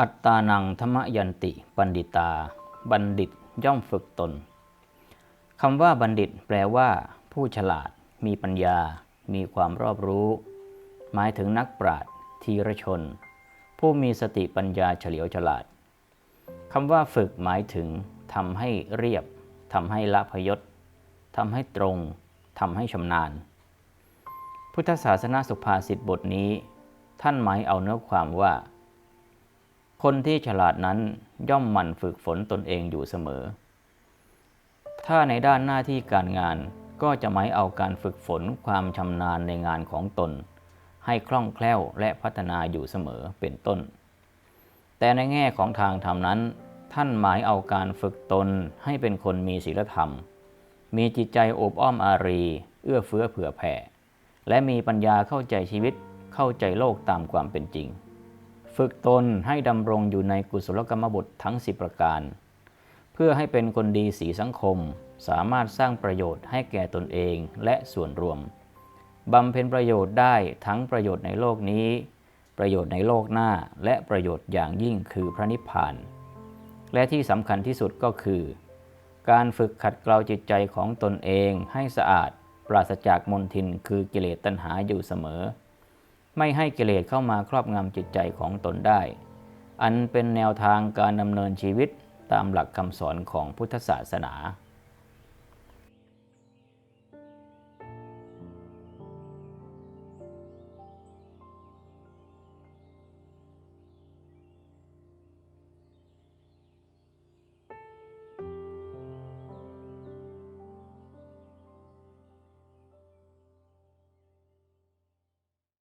อัตตานังธรรมยันติ ปันดิตา บัณฑิตย่อมฝึกตนคำว่าบัณฑิต แปลว่า ผู้ฉลาด มีปัญญา มีความรอบรู้ หมายถึงนักปราชญ์ทีรชน ผู้มีสติปัญญาเฉลียวฉลาดคำว่าฝึกหมายถึงทำให้เรียบทำให้ละพยศทำให้ตรงทำให้ชำนาญ พุทธศาสนาสุภาษิตบทนี้ ท่านหมายเอาเนื้อความว่า คนที่ฉลาดนั้นย่อมหมั่นฝึกฝนตนเองอยู่เสมอ ถ้าในด้านหน้าที่การงานก็จะหมายเอาการฝึกฝนความชำนาญในงานของตน ให้คล่องแคล่วและพัฒนาอยู่เสมอเป็นต้น แต่ในแง่ของทางธรรมนั้น ท่านหมายเอาการฝึกตนให้เป็นคนมีศีลธรรม มีจิตใจโอบอ้อมอารี เอื้อเฟื้อเผื่อแผ่ และมีปัญญาเข้าใจชีวิตเข้าใจโลกตามความเป็นจริง ฝึกตนให้ดำรงอยู่ในกุศลกรรมบททั้งสิประการ เพื่อให้เป็นคนดีสีสังคม สามารถสร้างประโยชน์ให้แก่ตนเองและส่วนรวมบำเพ็ญประโยชน์ได้ทั้งประโยชน์ในโลกนี้ ประโยชน์ในโลกหน้าและประโยชน์อย่างยิ่งคือพระนิพพาน และที่สำคัญที่สุดก็คือ การฝึกขัดเกลาจิตใจของตนเองให้สะอาด ปราศจากมลทินคือกิเลสตัณหาอยู่เสมอ ไม่ให้กิเลสเข้ามาครอบงำจิตใจของตนได้ อันเป็นแนวทางการดำเนินชีวิตตามหลักคำสอนของพุทธศาสนา